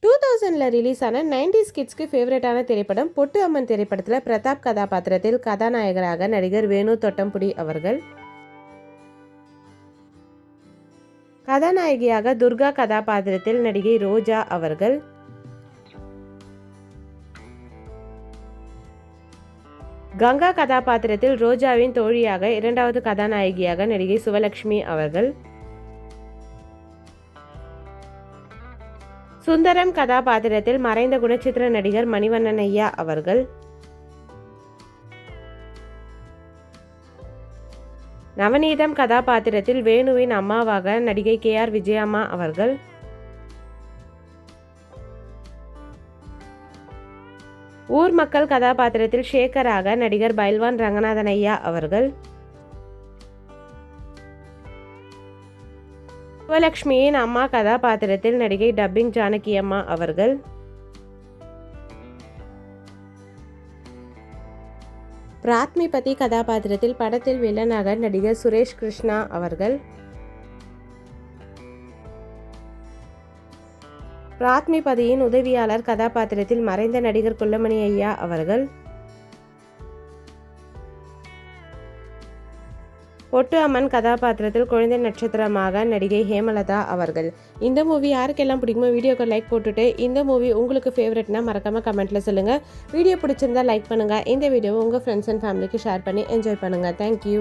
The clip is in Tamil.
டூ தௌசண்டில் ரிலீஸ் ஆன நைன்டிஸ் கிட்ஸ்க்கு ஃபேவரட்டான திரைப்படம் பொட்டு அம்மன் திரைப்படத்தில் பிரதாப் கதாபாத்திரத்தில் கதாநாயகராக நடிகர் வேணு தொட்டம்புடி அவர்கள். கதாநாயகியாக துர்கா கதாபாத்திரத்தில் நடிகை ரோஜா அவர்கள். கங்கா கதாபாத்திரத்தில் ரோஜாவின் தோழியாக இரண்டாவது கதாநாயகியாக நடிகை சுவலட்சுமி அவர்கள். சுந்தரம் கதாபாத்திரத்தில் மறைந்த குணச்சித்திர நடிகர் மணிவண்ணன் ஐயா அவர்கள். நவநீதம் கதாபாத்திரத்தில் வேணுவின் அம்மாவாக நடிகை கே ஆர் விஜயம்மா அவர்கள். ஊர் மக்கள் கதாபாத்திரத்தில் ஷேகராக நடிகர் பைல்வான் ரங்கநாதன் ஐயா அவர்கள். சிவலக்ஷ்மியின் அம்மா கதாபாத்திரத்தில் நடிகை டப்பிங் ஜானகி அம்மா அவர்கள்? பிராத்மிபதி கதாபாத்திரத்தில் படத்தில் வில்லனாக நடிகர் சுரேஷ் கிருஷ்ணா அவர்கள்? பிராத்மிபதியின் உதவியாளர் கதாபாத்திரத்தில் மறைந்த நடிகர் குள்ளமணி ஐயா அவர்கள்? பொட்டு அம்மன் கதாபாத்திரத்தில் குழந்தை நட்சத்திரமாக நடிகை ஹேமலதா அவர்கள். இந்த மூவி யாருக்கெல்லாம் பிடிக்குமோ வீடியோக்கு லைக் போட்டுட்டு இந்த மூவி உங்களுக்கு ஃபேவரட்னா மறக்காமல் கமெண்ட்டில் சொல்லுங்கள் வீடியோ பிடிச்சிருந்தா லைக் பண்ணுங்கள் இந்த வீடியோவை உங்கள் ஃப்ரெண்ட்ஸ் அண்ட் ஃபேமிலிக்கு ஷேர் பண்ணி என்ஜாய் பண்ணுங்கள் தேங்க்யூ